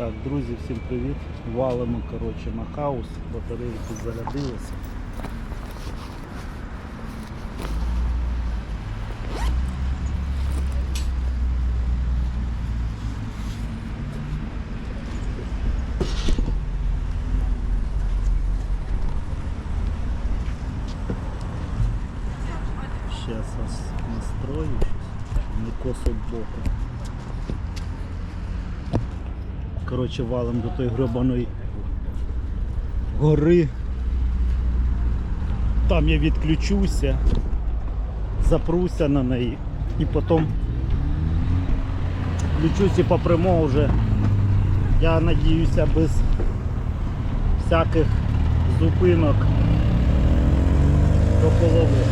Так, друзі, всім привіт. Валимо коротше, на хаус, батарейки зарядилися. Коротше, валом до тої гребаної гори. Там я відключуся, запруся на неї і потім включусь і попрямо вже. Я надіюся без всяких зупинок до половини.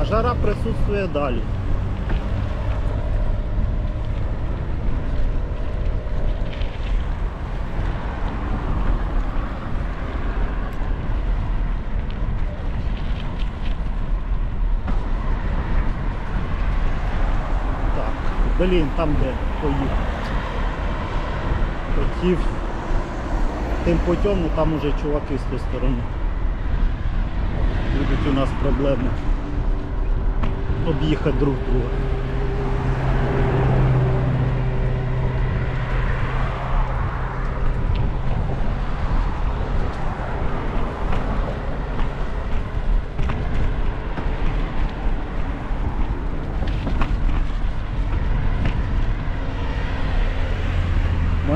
А жара присутствує далі. Так, блін, там де поїхав. Хотів тим путем, але там уже чуваки з тієї сторони. Будуть у нас проблеми об'їхати друг друга.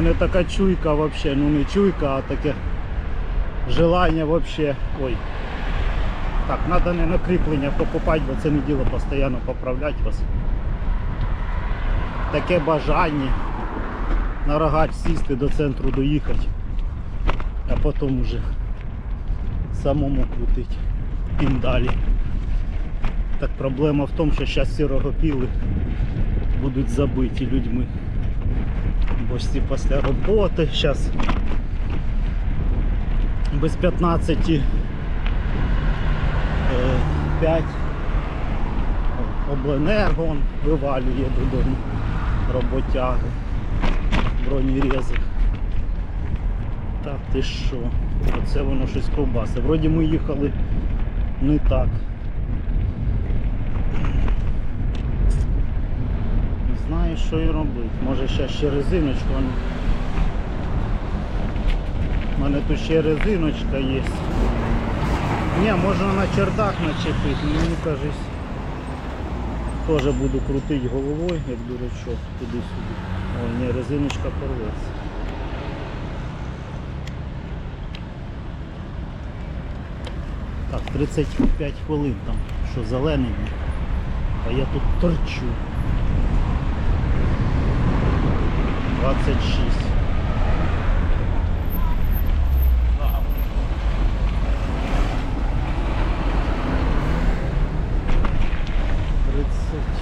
Мене така чуйка вообще, ну не чуйка, а таке желання вообще. Ой. Так, треба не накріплення покупати, бо це не діло постійно поправляти вас. Таке бажання на рогач сісти до центру доїхати, а потім уже самому крутити піндалі. Так проблема в тому, що зараз всі рогопіли будуть забиті людьми. Всі після роботи зараз без 15 е, 5 обленерго вивалює додому роботяги, бронерези. Та ти що? Оце воно щось ковбаси. Вроді ми їхали не так. Знаю, що і робити. Може ще ще резиночку. У мене тут ще резиночка є. Ні, можна на чердак начепити, мені кажись. Теж буду крутити головою, як дурачок, туди-сюди. Ой, ні, резиночка порветься. Так, 35 хвилин там, що зелений, а я тут торчу. 26. Тридцать.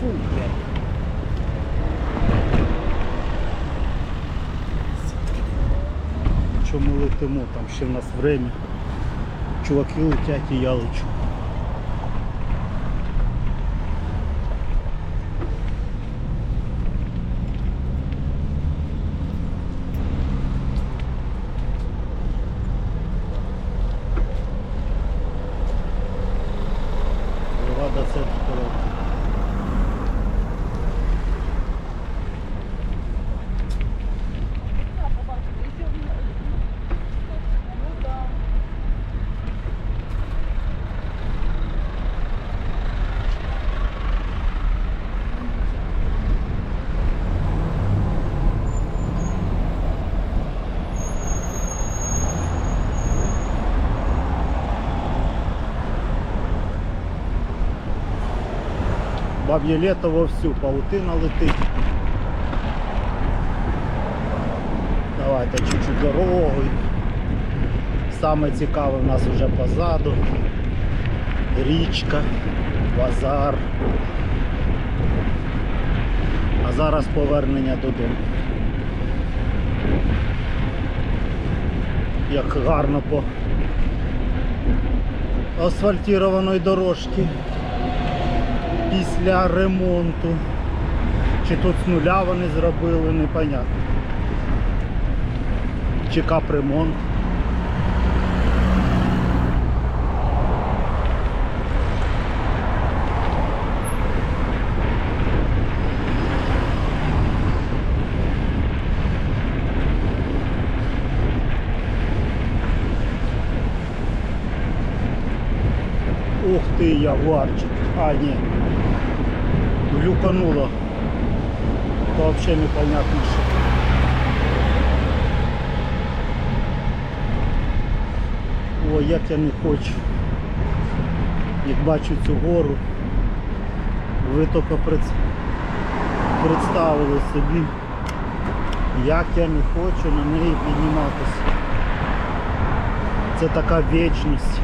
Фу, блядь. Чому летимо? Там ще в нас время. Чуваки летять і я лечу. Баб'є лето вовсю, паутина летить. Давайте чуть-чуть дорогою. Саме цікаве в нас вже позаду. Річка, базар. А зараз повернення додому. Як гарно по асфальтірованої дорожки. Після ремонту. Чи тут з нуля вони зробили, непонятно. Чи капремонт. Ух ти, ягуарчик. А, ні. Глюкануло. То взагалі непонятно що. Ой, як я не хочу. Як бачу цю гору, ви тільки пред- представили собі, як я не хочу на неї підніматися. Це така вічність.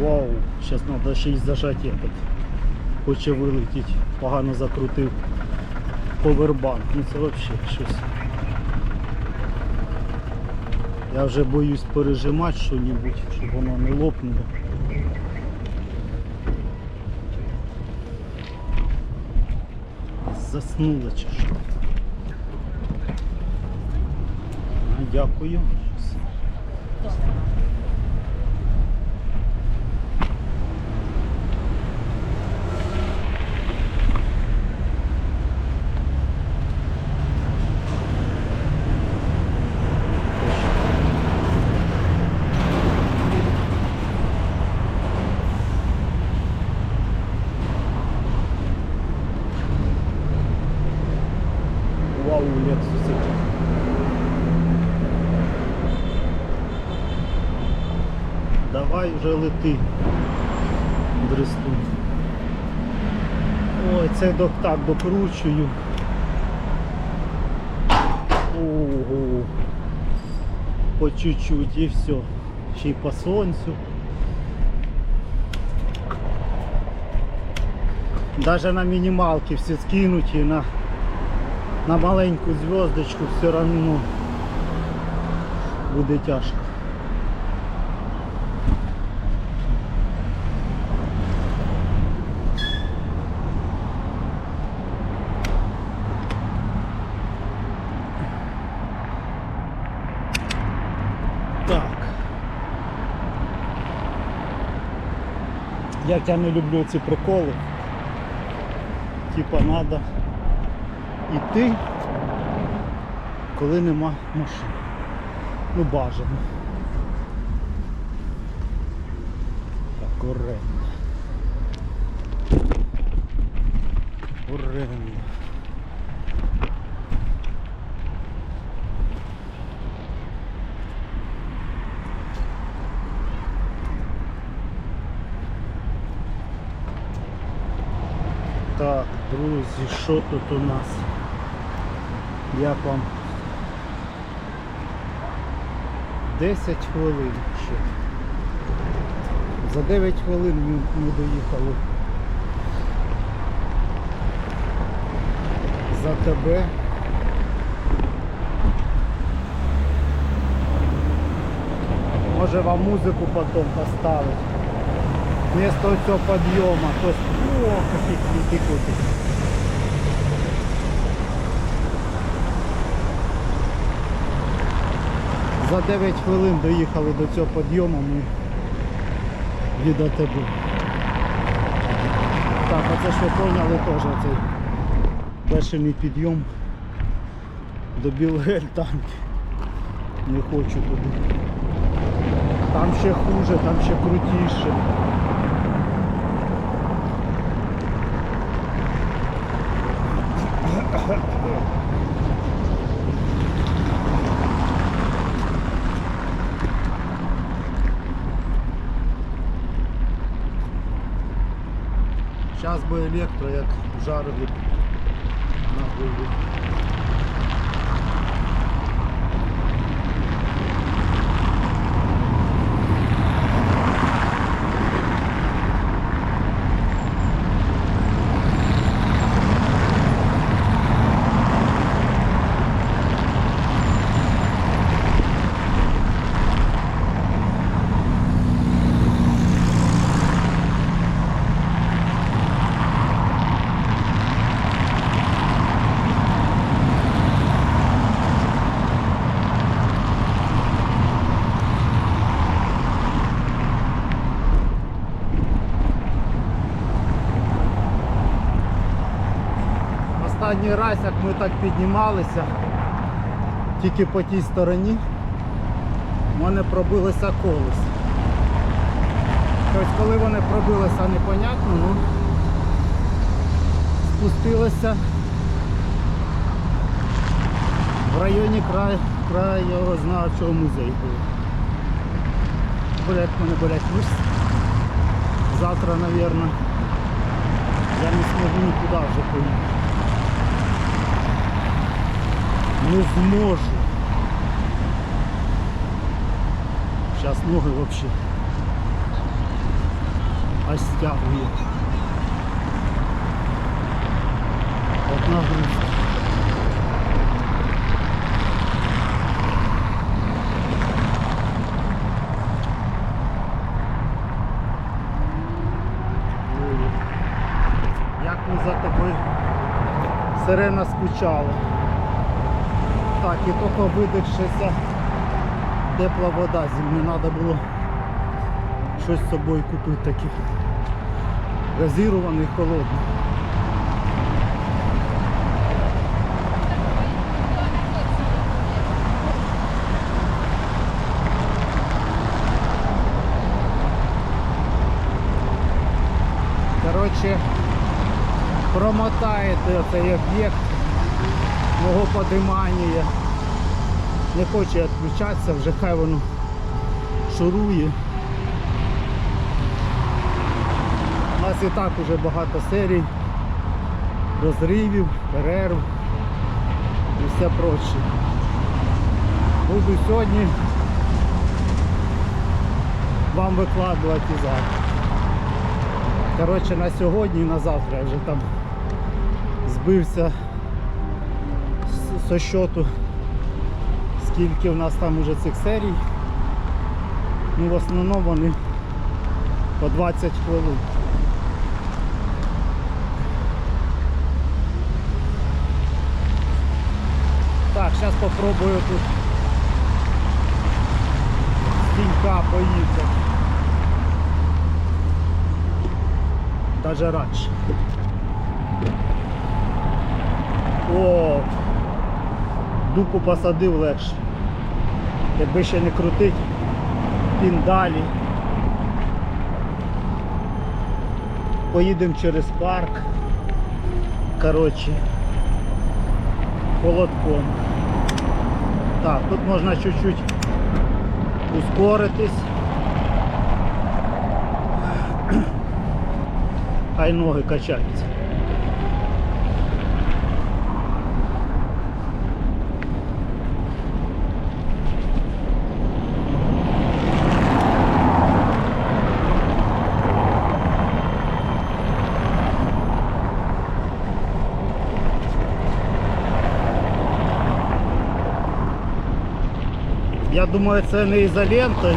Вау, зараз треба ще й зажати. Хоче вилетіти, погано закрутив повербанк. Ну це взагалі щось. Я вже боюсь пережимати щось, щоб воно не лопнуло. Заснуло чи що. Дякую. Вау, Lexus. Давай вже лети. Дрестун. Ой, це док так докручую. Ого. По чуть-чуть і все. Ще й по сонцю. Даже на мінімалки всі скинуті на на маленьку зв'язочку все одно буде тяжко. Як я не люблю ці приколи. Типа треба йти, коли нема машин. Ну бажано. Так, оренда. Оренда. Так, друзі, що тут у нас? Як вам? 10 хвилин ще. За 9 хвилин ми, ми доїхали. За тебе. Може вам музику потом поставить. Вместо цього підйому. Тобто, о, какие За 9 хвилин доїхали до цього підйому ми від АТБ. Так, а це ж ви поняли теж цей бешений підйом до Білої танки. Не хочу туди. Там ще хуже, там ще крутіше. Зараз би електро як жарили на виві. Останній раз, як ми так піднімалися, тільки по тій стороні, в мене пробилося колесо. Тобто, коли вони пробилися, непонятно, ну спустилося в районі край, краєзнавчого музею. було. Болять мене болять мишці. Завтра, мабуть, я не зможу нікуди вже поїхати. Не зможу. Сейчас ноги вообще аж стягує. От нагрузка. Як ми за тобою сирена скучала. Так, і тільки видихшися тепла вода, зимні треба було щось з собою купити таке. Газірований, холодний. Коротше, промотаєте цей об'єкт мого подимання. Не хоче відключатися, вже хай воно шурує. У нас і так вже багато серій, розривів, перерв і все проче. Буду сьогодні вам викладувати і завтра. Коротше, на сьогодні і на завтра я вже там збився со счету скільки в нас там уже цих серій. Ну, в основному вони по 20 хвилин. Так, зараз попробую тут з тінька поїхати. Даже радше. О, дупу посадив легше. Якби ще не крутить, пін далі. Поїдемо через парк. Коротше, холодком. Так, тут можна чуть-чуть ускоритись. Хай ноги качаються. Я думаю, це не ізолентою,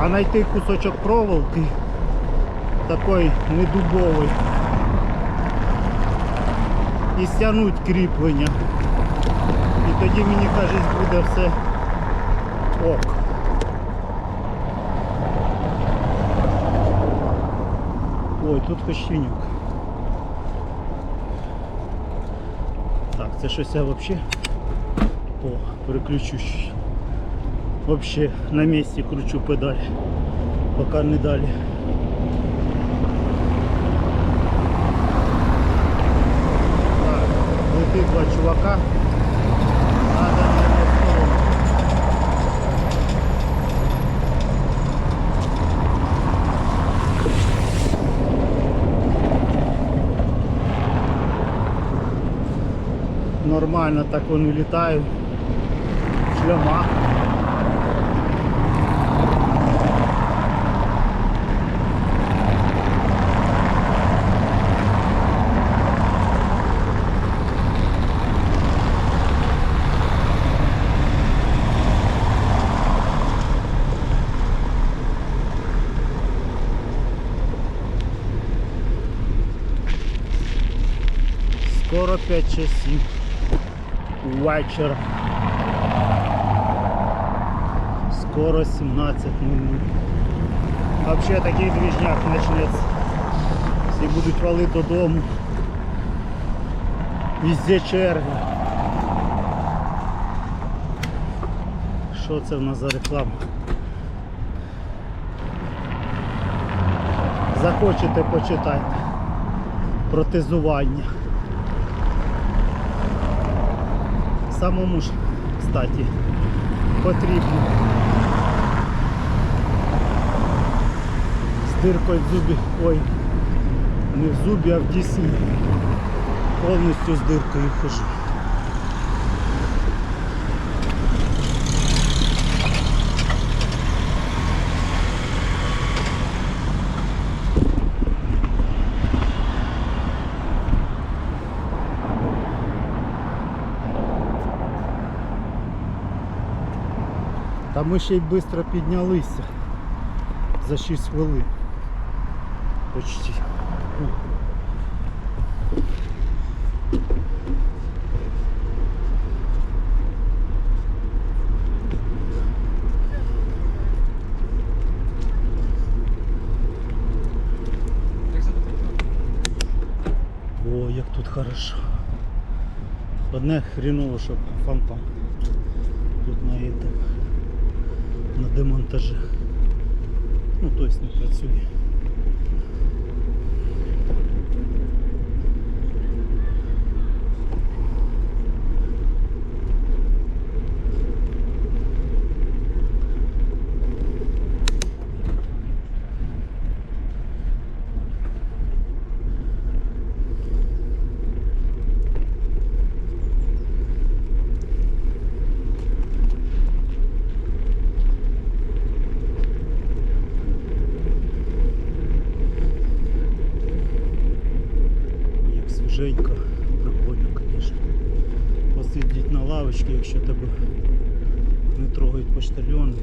а знайти кусочок проволоки такий недубовий і стягнути кріплення. І тоді мені кажуть буде все ок. Ой, тут кощенюк. Так, це щось я взагалі... О, переключу. щ- Взагалі на місці кручу педаль, поки не далі. Так, летить два чувака. Надо на його сторону. Нормально так вони літають. Шлямах. Скоро 5 часів вечора. Скоро 17 А Взагалі такий двіжняк почнеться. Всі будуть валити додому. Везде черги. Що це в нас за реклама? Захочете почитайте. Протезування. Самому ж, кстати, потрібно диркою в зубі, ой, не в зубі, а в дісні. Повністю з диркою хожу. Та ми ще й швидко піднялися за 6 хвилин. Почти. О, як тут хорошо. Одне хреново, щоб фонтан. Тут на этом на демонтажі. Ну, тобто не працює. Свіженько, прикольно, звісно. Посидіть на лавочці, якщо тебе не трогають поштальони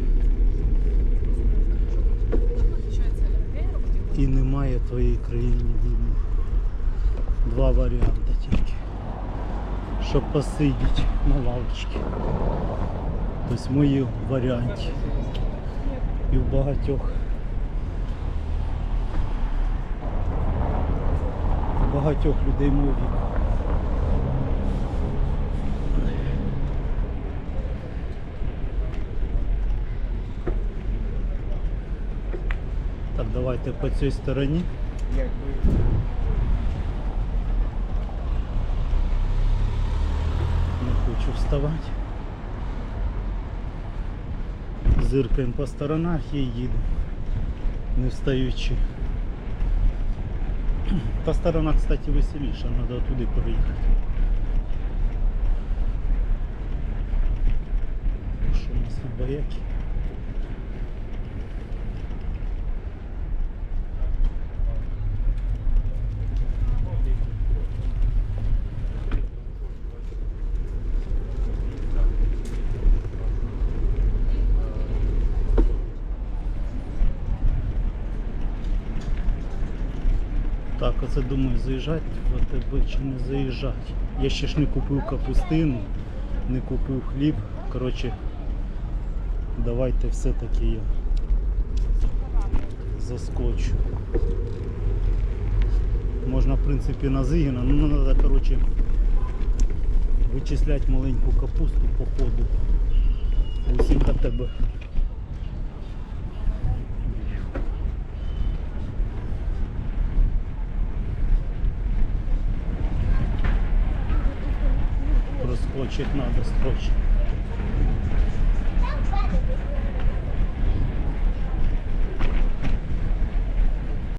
і немає в твоїй країні війни. Два варіанти тільки. Щоб посидіти на лавочці. Тобто в моїй варіанті. І в багатьох. Багатьох людей мого. Так, давайте по цій стороні. Не хочу вставати. Зиркаємо по сторонах і їдемо. Не встаючи. Та сторона, кстати, веселіша, треба туди переїхати. Що у нас тут бояки? Так, оце думаю, заїжджати в АТБ чи не заїжджати. Я ще ж не купив капустину, не купив хліб. Коротше, давайте все-таки я заскочу. Можна, в принципі, на Зигіна, ну треба, коротше, вичисляти маленьку капусту по ходу. Усіх АТБ. Скотчик треба строчити.